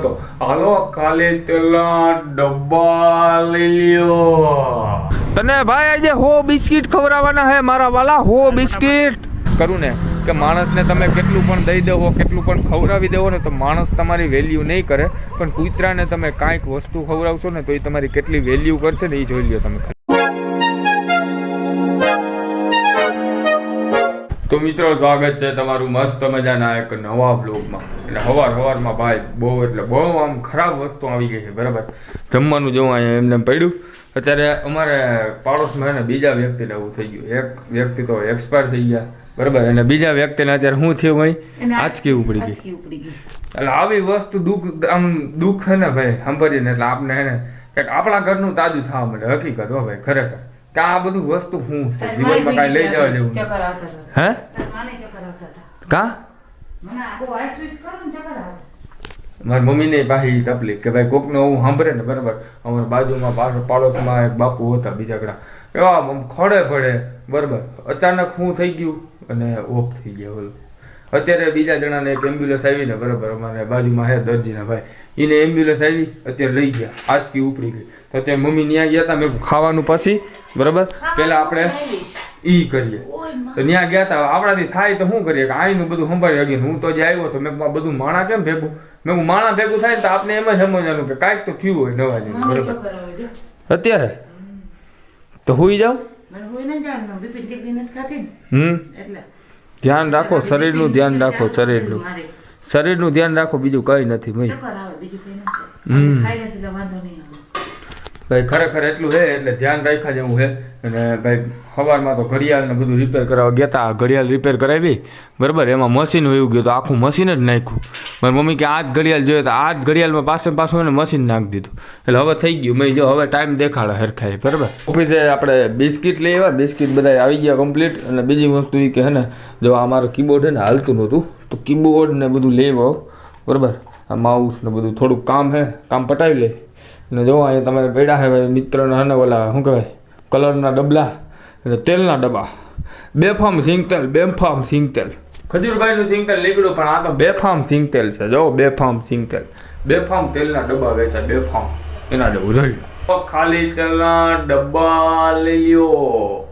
તાણતો હાલો કાલે તેલા ડબ્બા લઈ લ્યો. તને ભાઈ આજે હો બિસ્કિટ ખવડાવવાના હે મારા વાલા હો બિસ્કિટ. કરું ને કે માણસને તમે કેટલું પણ દઈ દેવો કેટલું પણ ખવડાવી દેવો ને તો માણસ તમારી વેલ્યુ નહીં કરે. પણ કૂતરાને તમે કાંઈક વસ્તુ ખવડાવશો ને તો એ તમારી કેટલી વેલ્યુ કરશે ને એ જોઈ લ્યો તમે તો મિત્રો સ્વાગત છે તમારું મસ્ત મજાના એક નવા બ્લોગમાં એટલે હવાર હવારમાં ભાઈ બહુ એટલે બહુ આમ ખરાબ વસ્તુ આવી ગઈ છે બરાબર? જમવાનું જેવું અહીંયા એમને પડ્યું. અત્યારે અમારે પાડોશમાં એને બીજા વ્યક્તિને એવું થઈ ગયું. એક વ્યક્તિ તો એક્સપાયર થઈ ગયા બરાબર? અને બીજા વ્યક્તિને અત્યારે શું થયું ભાઈ? આંચકી ઉપડી ગઈ. એટલે આવી વસ્તુ દુઃખ આમ દુઃખ છે ને ભાઈ સાંભળીને એટલે આપણે એને કંઈક આપણા ઘરનું તાજું થવા મળે હકીકત હો ભાઈ ખરેખર. કે આ બધું વસ્તુ શું છે? જીવનમાં કાંઈ લઈ જવા જેવું હે? કા? મારી મમ્મીને પાછી તકલીફ કે ભાઈ કોકને હું સાંભળે ને બરાબર અમારા બાજુમાં પાછો પાડોશમાં એક બાપુ હતા બીજા કડા એવા ખડે પડે બરાબર. અચાનક હું થઈ ગયું અને ઓફ થઈ ગયા ઓલું. અત્યારે બીજા જણાને એક એમ્બ્યુલન્સ આવી ને બરાબર અમારે બાજુમાં હે દરજીના ભાઈ. એને એમ્બ્યુલન્સ આવી અત્યારે લઈ ગયા આંચકી ઉપડી ગઈ. તો અત્યારે મમ્મી ત્યાં ગયા હતા મેં ખાવાનું પછી બરાબર. પેલા આપણે ઈ કરીએ. તો ત્યાં ગયા હતા આપણાથી થાય તો શું કરીએ? કે આઈનું બધું સંભાળી શકીએ હું તો જે આવ્યો તો મેં બધું માણા કેમ ભેગું? મેં હું માણા ભેગું થાય ને તો આપને એમ જ સમજવાનું કે કાંઈક તો થયું હોય નવા જેવું બરાબર? અત્યારે? તો હુઈ જાવ હમ. ધ્યાન રાખો શરીરનું ધ્યાન રાખો શરીરનું. શરીરનું ધ્યાન રાખો બીજું કંઈ નથી ભાઈ. ચક્કર બીજું કઈ નથી. હમ. ખાઈ લેશે એટલે વાંધો નહીં આવે ભાઈ ખરેખર એટલું હે એટલે ધ્યાન રાખ્યા જેવું હે અને ભાઈ સવારમાં તો ઘડિયાળને બધું રિપેર કરાવવા ગયા હતા ઘડિયાળ રિપેર કરાવી. બરાબર, એમાં મશીન વયું ગયું તો આખું મશીન જ નાખ્યું. મારી મમ્મી કે આ જ ઘડિયાળ જોઈએ તો આ જ ઘડિયાળમાં પાસે પાછું એને મશીન નાખી દીધું. એટલે હવે થઈ ગયું, મેં જો હવે ટાઈમ દેખાડે હરખાય બરાબર? ઓફિસે આપણે બિસ્કિટ લઈ આવ્યા, બિસ્કિટ બધા આવી ગયા કમ્પ્લીટ અને બીજી વસ્તુ એ કે ને, જો આ મારું કીબોર્ડ છે ને હાલતું નહોતું, તો કીબોર્ડ ને બધું લઈ આવો બરાબર? આ માઉસ ને બધું થોડુંક કામ હે કામ પટાવી લે. અને જો અહીંયા તમારે પડ્યા ભાઈ, મિત્રના હે ઓલા, શું કહેવાય, કલરના ડબલા અને તેલના ડબ્બા. બેફામ સિંગતેલ બેફામ સિંગતેલ. ખજૂરભાઈનું સિંગતેલ નીકળ્યું, પણ આ તો બેફામ સિંગતેલ છે. જો, બેફામ સિંગતેલ. બેફામ તેલના ડબ્બા વેચાય બેફામ. એના જેવું જોઈએ ખાલી તેલના ડબ્બા લઈ લ્યો.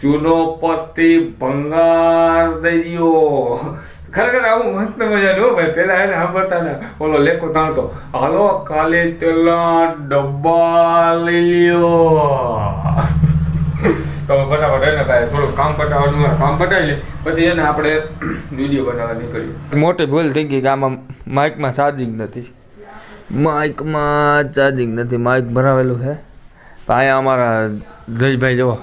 ચૂનો પસ્તી ભંગાર દઈ દ્યો. ખરેખર આવું મસ્ત મજાનું હો ભાઈ. પેલા એને સાંભળતા ને ઓલો લેખો તાણતો, હાલો, કાલે તેલના ડબ્બા લઈ લ્યો. તો ફટાફટ એને ભાઈ થોડું કામ પટાવવાનું કામ પટાવી લે. પછી એને આપણે વીડિયો બનાવવા નીકળીએ મોટી ભૂલ થઈ ગઈ આમાં માઇકમાં ચાર્જિંગ નથી. માઇકમાં ચાર્જિંગ નથી. માઇક ભરાવેલું છે. ભાઈ અમારા જયભાઈ જો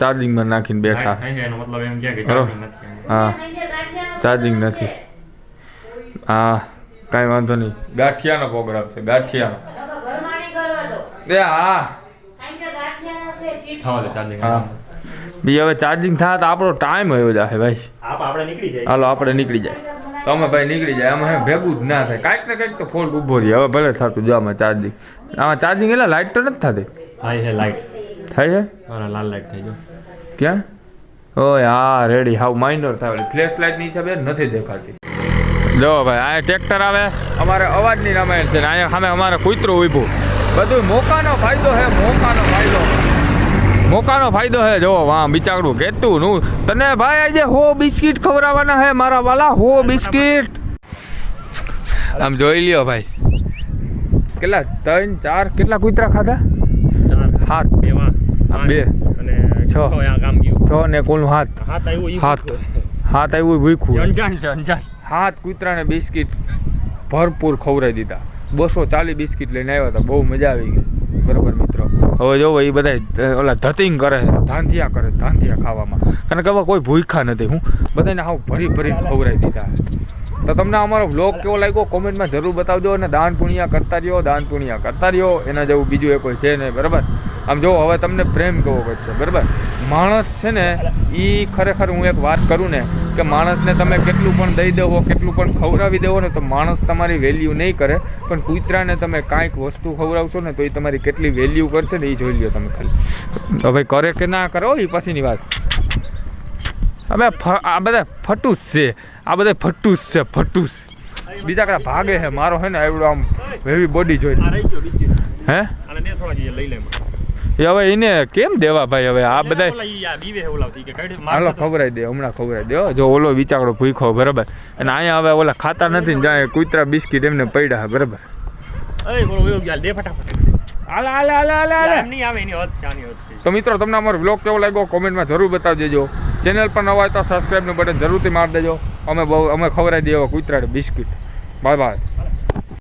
ચાર્જિંગમાં નાખીને બેઠા. થાય છે એનો મતલબ એમ કે ચાર્જિંગ નથી હા. ચાર્જિંગ નથી. હા કાંઈ વાંધો નહીં. ગાંઠિયાનો પ્રોગ્રામ છે ગાંઠિયાનો. એ હા. થવા ચાર્જિંગ હા. બીજી હવે ચાર્જિંગ થાય તો આપણો ટાઈમ આવ્યો જાય ભાઈ. આપણે નીકળી જાય. હાલો આપણે નીકળી જાય. તમે ભાઈ નીકળી જાય. આમાં હે ભેગું જ ના થાય. કાંઈક ને કાંઈક તો ફોલ્ટ ઊભો રહે. હવે ભલે થતું જો આમાં ચાર્જિંગ આમાં ચાર્જિંગ એટલે લાઇટ તો નથી થતી. હા એ લાઈટ થાય છે? હા લાલ લાઈટ થઈ જાય ક્યાં? ઓય હા રેડી હાવ માઇનર થાય ફ્લેશ લાઇટની હિસાબે નથી દેખાતી. જો ભાઈ આ ટ્રેક્ટર આવે. અમારે અવાજની રામાયણ છે ને અહીંયા સામે અમારે કૂતરું ઊભું બધું મોકાનો ફાયદો છે મોકાનો ફાયદો. મોકાનો ફાયદો છે જો વાહ બિચાકડું કેતું નું. તને ભાઈ આજે હો બિસ્કિટ ખવડાવવાના હે મારા વાલા હો બિસ્કિટ. આમ જોઈ લ્યો ભાઈ. કેટલા ત્રણ ચાર કેટલા કૂતરા ખાધા? ચાર. હાથ. બે વાં, આ બે. અને છ. આ કામ ગયું. છ ને કોલનું હાથ. હાથ આવ્યું હાથ. હાથ આવ્યું ભૂખ્યું. ભૂખું અંજાન છે અંજાન હાથ કૂતરાને બિસ્કિટ ભરપૂર ખવડાવી દીધા. બસો ચાલી બિસ્કિટ લઈને આવ્યા હતા. બહુ મજા આવી ગઈ. બરોબર મિત્રો? હવે જોવો એ બધા ઓલા ધતિંગ કરે ધાંધિયા કરે ધાંધિયા ખાવામાં. કારણ કે હવે કોઈ ભૂખા નથી હું બધાને હાવ ભરી ભરીને ખવરાઈ દીધા. તો તમને અમારો બ્લોગ કેવો લાગ્યો? કોમેન્ટમાં જરૂર બતાવજો અને દાન પુણ્યા કરતા રહ્યો દાન પુણ્યા કરતા રહ્યો. એના જેવું બીજું એ કોઈ છે નહીં. બરાબર? આમ જો હવે તમને પ્રેમ કેવો પડશે બરાબર? માણસ છે ને એ ખરેખર હું એક વાત કરું ને કે માણસને તમે કેટલું પણ દઈ દેવો કેટલું પણ ખવડાવી દેવો ને તો માણસ તમારી વેલ્યુ નહીં કરે. પણ કૂતરાને તમે કાંઈક વસ્તુ ખવડાવશો ને તો એ તમારી કેટલી વેલ્યુ કરશે ને એ જોઈ લ્યો તમે ખાલી. તો ભાઈ કરે કે ના કરો એ પછીની વાત. હવે આ બધા ફટુસ છે આ બધા ફટુસ છે ફટુસ. બીજા કડા ભાગે છે મારો હે ને એવડો આમ હેવી બોડી બિસ્કિટ. હે? લઈ લે હવે એને કેમ દેવા ભાઈ હવે? આ બધા હાલો મારશે દે હમણાં ખબરાઈ દે જો ઓલો વિચારો ભૂખો બરાબર. અને અહીંયા હવે ઓલા ખાતા નથી ને જ્યાં કૂતરા બિસ્કિટ એમને પડ્યા બરાબર. તો મિત્રો તમને અમારો બ્લોગ કેવો લાગ્યો કોમેન્ટમાં જરૂર બતાવી દેજો. ચેનલ પર નવા હોય તો સબસ્ક્રાઈબનું બટન જરૂરથી મારી દેજો. અમે બહુ અમે ખવરાઈ દઈએ એવા કૂતરાને બિસ્કિટ. Bye bye